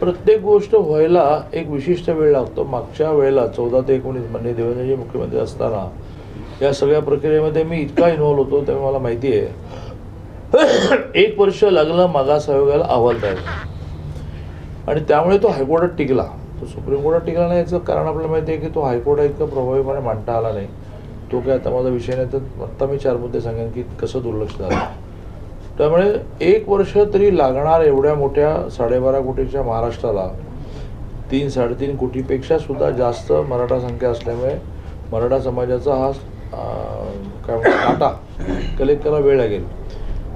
प्रत्येक गोष्ट व्हायला एक विशिष्ट वेळ लागतो. मागच्या वेळेला चौदा ते एकोणीस म्हणजे देवेंद्रजी मुख्यमंत्री असताना या सगळ्या प्रक्रियेमध्ये मी इतका इन्व्हॉल्व होतो त्यामुळे मला माहिती आहे. एक वर्ष लागलं मागास आयोगाला अहवाल द्यायला. आणि त्यामुळे तो हायकोर्टात टिकला. तो सुप्रीम कोर्टात टिकला नाही याचं कारण आपल्याला माहिती आहे की तो हायकोर्टात इतकं प्रभावीपणे मांडता आला नाही. तो काय आता माझा विषय नाही तर आत्ता मी चार मुद्दे सांगेन की कसं दुर्लक्ष झालं. त्यामुळे एक वर्ष तरी लागणार एवढ्या मोठ्या साडेबारा कोटीच्या महाराष्ट्राला. तीन साडेतीन कोटीपेक्षा सुद्धा जास्त मराठा संख्या असल्यामुळे मराठा समाजाचा हा काय म्हणतात डाटा कलेक्ट करायला वेळ लागेल.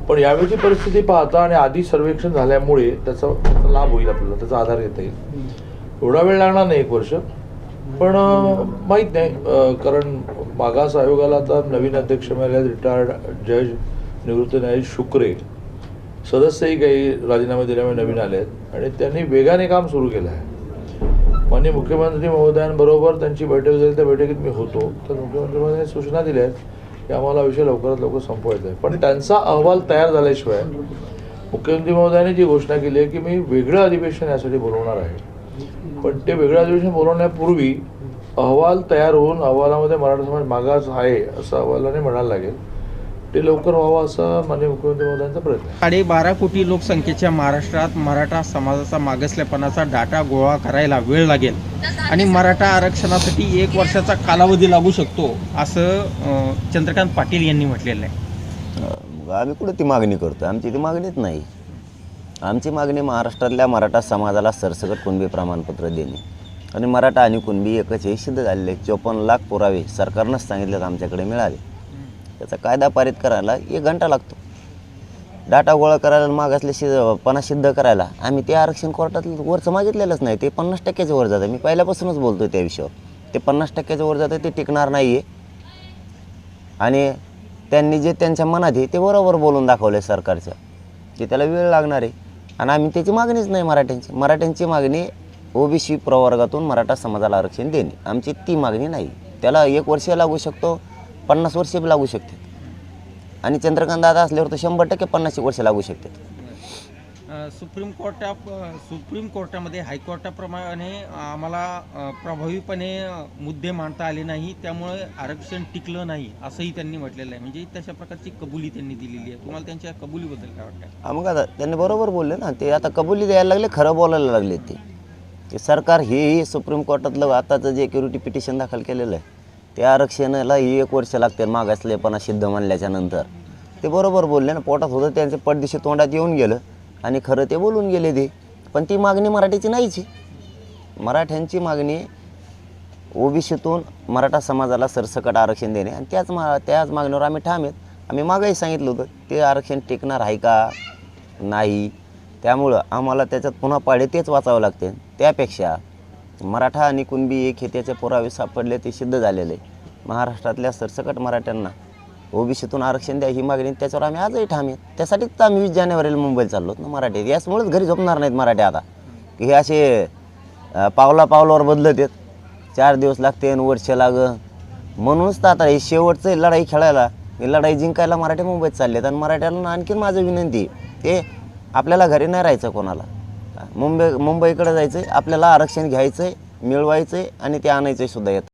पण यावेळीची परिस्थिती पाहता आणि आधी सर्वेक्षण झाल्यामुळे त्याचा त्याचा लाभ होईल आपल्याला त्याचा आधार घेता येईल. एवढा वेळ लागणार नाही एक वर्ष. पण माहीत नाही कारण मागास आयोगाला आता नवीन अध्यक्ष मिळाले रिटायर्ड जज निवृत्त न्यायाधीश शुक्रे. सदस्यही काही राजीनामे दिल्यामुळे नवीन आले आहेत आणि त्यांनी वेगाने काम सुरू केलं आहे. माननीय मुख्यमंत्री महोदयांबरोबर त्यांची बैठक झाली. त्या बैठकीत मी होतो. तर मुख्यमंत्री महोदयांनी सूचना दिल्या आहेत की आम्हाला विषय लवकरात लवकर संपवायचा आहे. पण त्यांचा अहवाल तयार झाल्याशिवाय मुख्यमंत्री महोदयांनी जी घोषणा केली आहे की मी वेगळं अधिवेशन यासाठी बोलवणार आहे. पण ते वेगळं अधिवेशन बोलवण्यापूर्वी अहवाल तयार होऊन अहवालामध्ये मराठा समाज मागास आहे असं अहवालाने म्हणायला लागेल. ते लवकर व्हावं असा माननीय मुख्यमंत्री महोदयांचा प्रयत्न आहे. साडेबारा कोटी लोकसंख्येच्या महाराष्ट्रात मराठा समाजाचा मागासलेपणाचा डाटा गोळा करायला वेळ लागेल. आणि मराठा आरक्षणासाठी एक वर्षाचा कालावधी लागू शकतो असं चंद्रकांत पाटील यांनी म्हटलेलं आहे. मग आम्ही कुठं ती मागणी करतो आमची ती मागणीच नाही. आमची मागणी महाराष्ट्रातल्या मराठा समाजाला सरसकट कुणबी प्रमाणपत्र देणे. आणि मराठा आणि कुणबी एकच हे सिद्ध झालेले चोपन्न लाख पुरावे सरकारनंच सांगितलं तर आमच्याकडे मिळाले त्याचा कायदा पारित करायला एक घंटा लागतो. डाटा गोळा करायला मागासले सिद्ध पणा सिद्ध करायला. आम्ही ते आरक्षण कोर्टात वरचं मागितलेलंच नाही ते पन्नास टक्क्याच्या वर जातं. मी पहिल्यापासूनच बोलतो त्या विषयावर. ते पन्नास टक्क्याच्या वर जातं ते टिकणार नाही आहे आणि त्यांनी जे त्यांच्या मनात आहे ते बरोबर बोलून दाखवलं आहे सरकारचं. की त्याला वेळ लागणार आहे. आणि आम्ही त्याची मागणीच नाही मराठ्यांची. मराठ्यांची मागणी ओबीसी प्रवर्गातून मराठा समाजाला आरक्षण देणे. आमची ती मागणी नाही. त्याला एक वर्ष लागू शकतो पन्नास वर्ष बी लागू शकते आणि चंद्रकांत दादा असल्यावर तर शंभर टक्के पन्नास वर्ष लागू शकतात. सुप्रीम कोर्टा सुप्रीम कोर्टामध्ये हायकोर्टाप्रमाणे आम्हाला प्रभावीपणे मुद्दे मांडता आले नाही त्यामुळे आरक्षण टिकलं नाही असंही त्यांनी म्हटलेलं आहे. म्हणजे तशा प्रकारची कबुली त्यांनी दिलेली आहे. तुम्हाला त्यांच्या कबुलीबद्दल काय वाटतं? हा मग आता त्यांनी बरोबर बोलले ना ते आता कबुली द्यायला लागले खरं बोलायला लागले ते. सरकार हेही सुप्रीम कोर्टातलं आताचं जे क्युरिटी पिटिशन दाखल केलेलं आहे त्या आरक्षणाला ही एक वर्ष लागते मागासलेपणा सिद्ध मानल्याच्या नंतर. ते बरोबर बोलले ना पोटात होतं त्यांचे पडदिशी तोंडात येऊन गेलं. आणि खरं ते बोलून गेले ते. पण ती मागणी मराठीची नाहीची मराठ्यांची मागणी ओबीसीतून मराठा समाजाला सरसकट आरक्षण देणे. आणि त्याच मा त्याच मागणीवर आम्ही ठाम आहेत. आम्ही मागंही सांगितलं होतं ते आरक्षण टिकणार आहे का? नाही. त्यामुळं आम्हाला त्याच्यात पुन्हा पाडे तेच वाचावं लागते. त्यापेक्षा मराठा आणि कुणबी एक हे त्याचे पुरावे सापडले ते सिद्ध झालेले. महाराष्ट्रातल्या सरसकट मराठ्यांना ओबीसीतून आरक्षण द्या ही मागणी त्याच्यावर आम्ही आजही ठाम आहेत त्यासाठीच तर आम्ही वीस जानेवारीला मुंबईला चाललो ना मराठी याचमुळेच घरी झोपणार नाहीत मराठी आता. की हे असे पावला पावलावर बदलत आहेत. चार दिवस लागते आणि वर्ष लाग म्हणूनच तर आता हे शेवटचं आहे लढाई खेळायला. ही लढाई जिंकायला मराठी मुंबईत चालले आहेत आणि मराठ्यांना आणखीन माझं विनंती आहे, ते आपल्याला घरी नाही राहायचं कोणाला. मुंबई मुंबईकडे जायचं आहे आपल्याला आरक्षण घ्यायचं आहे मिळवायचं आहे आणि ते आणायचं आहे सुद्धा येतं.